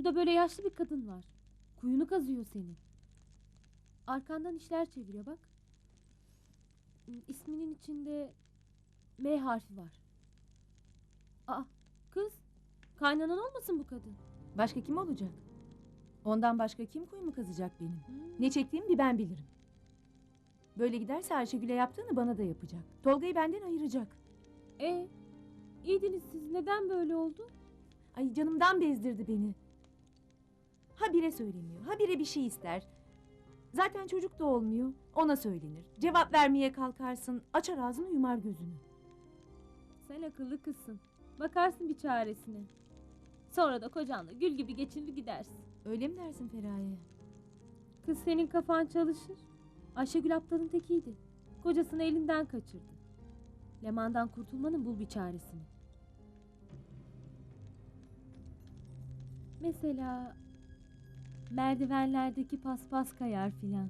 burada böyle yaşlı bir kadın var. Kuyunu kazıyor senin. Arkandan işler çeviriyor bak. İsminin içinde M harfi var. Aa kız kaynanan olmasın bu kadın? Başka kim olacak? Ondan başka kim kuyumu kazacak benim? Hmm. Ne çektiğimi bir ben bilirim. Böyle giderse Ayşegül'e yaptığını bana da yapacak. Tolga'yı benden ayıracak. E iyiydiniz siz neden böyle oldu? Ay canımdan bezdirdi beni. Ha bire söyleniyor, ha bire bir şey ister. Zaten çocuk da olmuyor, ona söylenir. Cevap vermeye kalkarsın, açar ağzını yumar gözünü. Sen akıllı kızsın. Bakarsın bir çaresine. Sonra da kocanla gül gibi geçinir gidersin. Öyle mi dersin Feraye? Kız senin kafan çalışır. Ayşegül aptalın tekiydi. Kocasını elinden kaçırdı. Leman'dan kurtulmanın bul bir çaresini. Mesela merdivenlerdeki paspas kayar filan.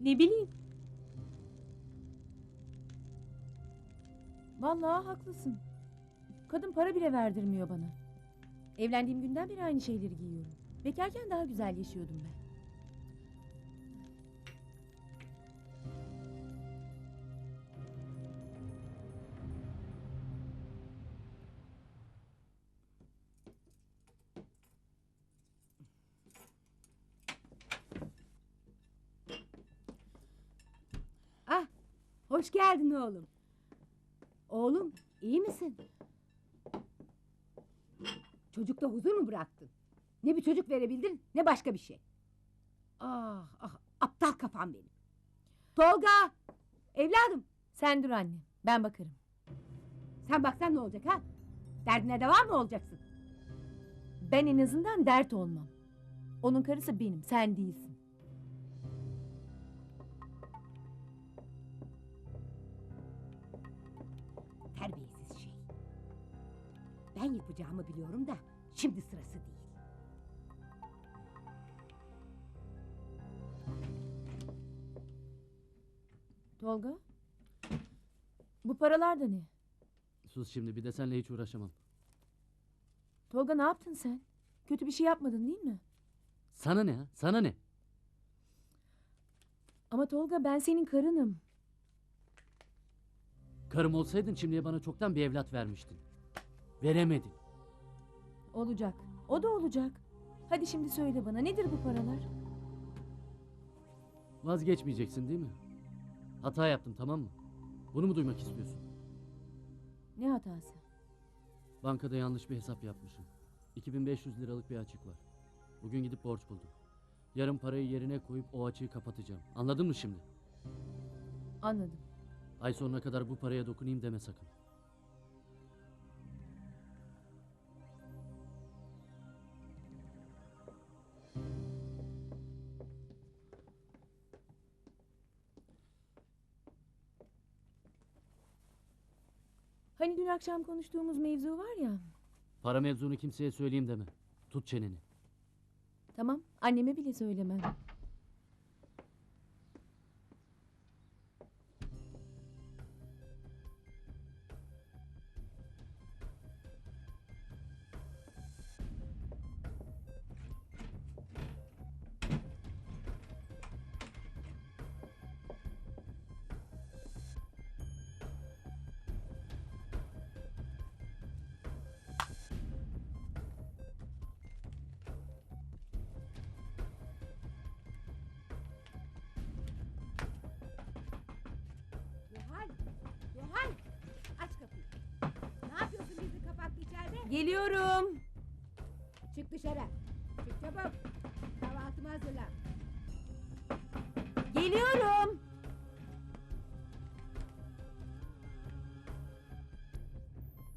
Ne bileyim. Vallahi haklısın. Kadın para bile verdirmiyor bana. Evlendiğim günden beri aynı şeyleri giyiyorum. Bekarken daha güzel yaşıyordum ben. Hoş geldin oğlum. Oğlum, iyi misin? Çocukta huzur mu bıraktın? Ne bir çocuk verebildin, ne başka bir şey. Ah, ah, aptal kafam benim. Tolga, evladım, Sen dur anne, ben bakarım. sen baksan ne olacak ha? Derdine devam mı olacaksın? Ben en azından dert olmam. Onun karısı benim, sen değilsin. Ben yapacağımı biliyorum da, şimdi sırası değil. Tolga? Bu paralar da ne? Sus şimdi bir de seninle hiç uğraşamam. Tolga ne yaptın sen? Kötü bir şey yapmadın değil mi? Sana ne ha? Sana ne? Ama Tolga ben senin karınım. Karım olsaydın şimdiye bana çoktan bir evlat vermiştin. Veremedin. Olacak. O da olacak. Hadi şimdi söyle bana nedir bu paralar? Vazgeçmeyeceksin değil mi? Hata yaptım tamam mı? Bunu mu duymak istiyorsun? Ne hatası? Bankada yanlış bir hesap yapmışım. 2500 liralık bir açık var. Bugün gidip borç buldum. Yarın parayı yerine koyup o açığı kapatacağım. Anladın mı şimdi? Anladım. Ay sonuna kadar bu paraya dokunayım deme sakın. Hani dün akşam konuştuğumuz mevzu var ya. Para mevzunu kimseye söyleyeyim deme. Tut çeneni. Tamam anneme bile söylemem. Yohan, aç kapıyı. Ne yapıyorsun bizi kapattı içeride? Geliyorum. Çık dışarı. Çık çabuk. Kahvaltımı hazırla. Geliyorum.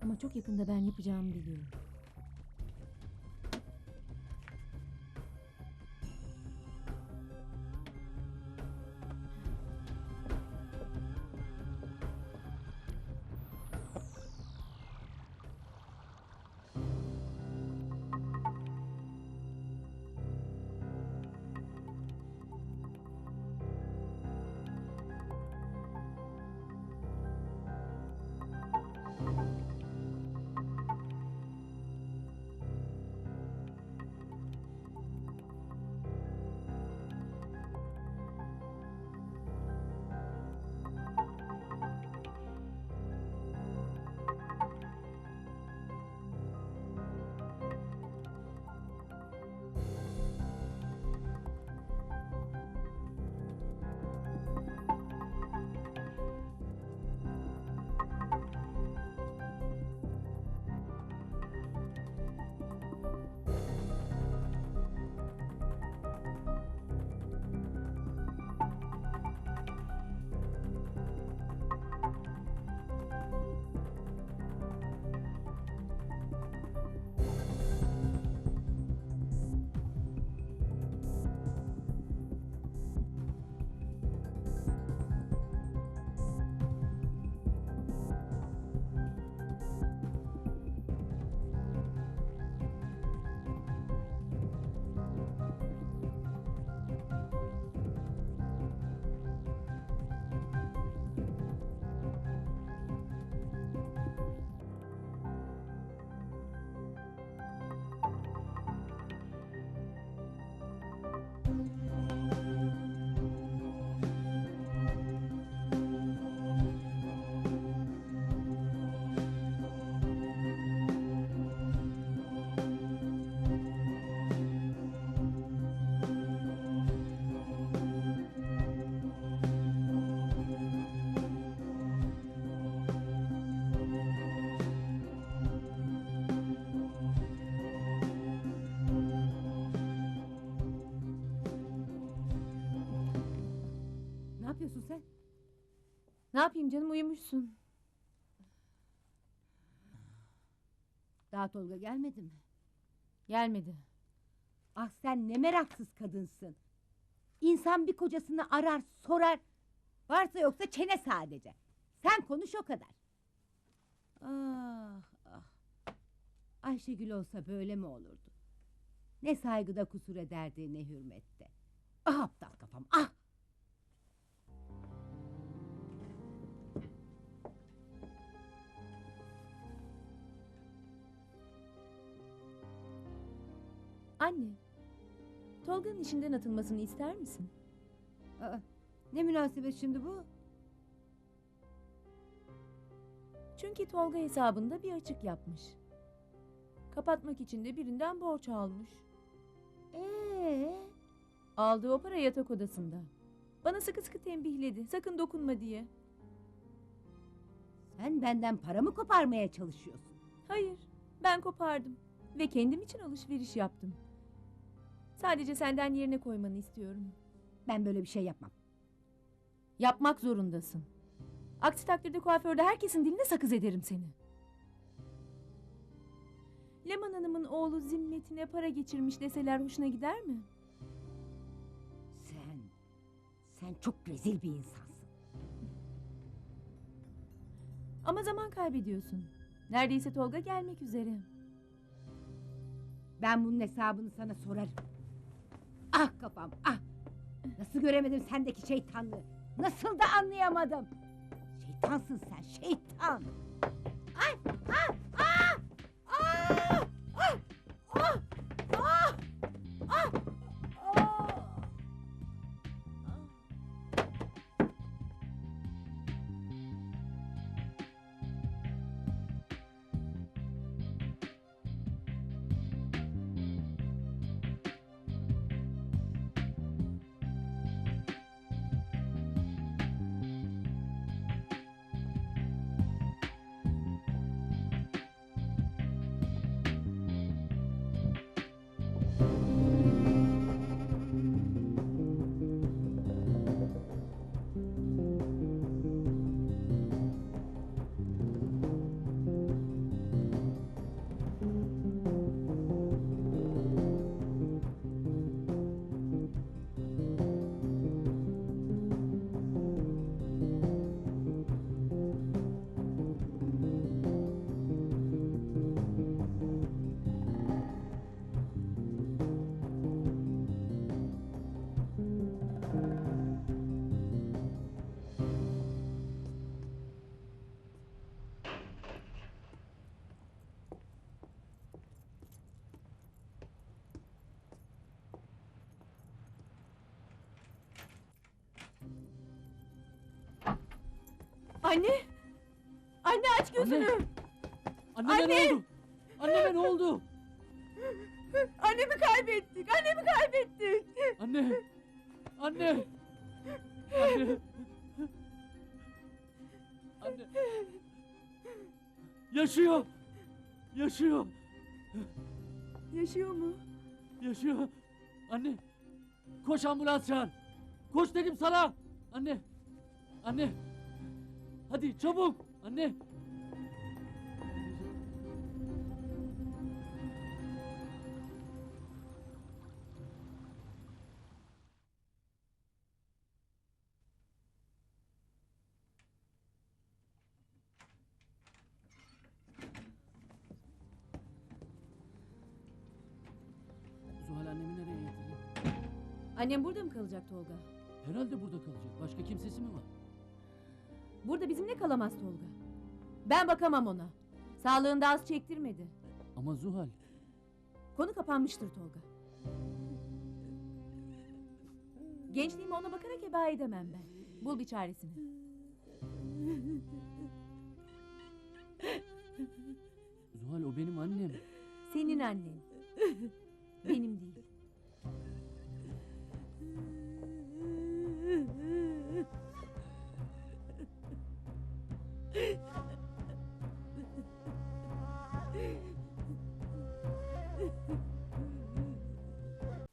Ama çok yakında ben yapacağımı biliyorum. Ne yapayım canım uyumuşsun. Daha Tolga gelmedi mi? Gelmedi. Ah sen ne meraksız kadınsın. İnsan bir kocasını arar, sorar. Varsa yoksa çene sadece. Sen konuş o kadar. Ah ah. Ayşegül olsa böyle mi olurdu? Ne saygıda kusur ederdi ne hürmette. Ah aptal kafam ah. Anne. Tolga'nın işinden atılmasını ister misin? Aa, ne münasebet şimdi bu? Çünkü Tolga hesabında bir açık yapmış. Kapatmak için de birinden borç almış. Ee, Aldığı o para yatak odasında. Bana sıkı sıkı tembihledi. Sakın dokunma diye. sen benden para mı koparmaya çalışıyorsun? Hayır, ben kopardım ve kendim için alışveriş yaptım. Sadece senden yerine koymanı istiyorum. Ben böyle bir şey yapmam. Yapmak zorundasın. Aksi takdirde kuaförde herkesin diline sakız ederim seni. Leman Hanım'ın oğlu zimmetine para geçirmiş deseler hoşuna gider mi? Sen, sen çok rezil bir insansın. Ama zaman kaybediyorsun. Neredeyse Tolga gelmek üzere. Ben bunun hesabını sana sorarım. Ah kafam ah. Nasıl göremedim sendeki şeytanlığı? Nasıl da anlayamadım? Şeytansın sen şeytan. Ay ah Anne! Anne aç gözünü! Anneme Anne! ne oldu? Anneme ne oldu? Annemi kaybettik! Annemi kaybettik! Anne! Anne! Anne! Anne! Yaşıyor! Yaşıyor! Yaşıyor mu? Yaşıyor! Anne! Koş ambulans çağır! Koş dedim sana! Anne! Anne! Hadi çabuk! Anne! Zuhal annemi nereye getireyim? Annem burada mı kalacak Tolga? Herhalde burada kalacak. Başka kimsesi mi var? Burada bizimle kalamaz Tolga. Ben bakamam ona. Sağlığında az çektirmedi. Ama Zuhal Konu kapanmıştır Tolga. Gençliğime ona bakarak heba edemem ben. Bul bir çaresini. Zuhal o benim annem. Senin annen. Benim değil.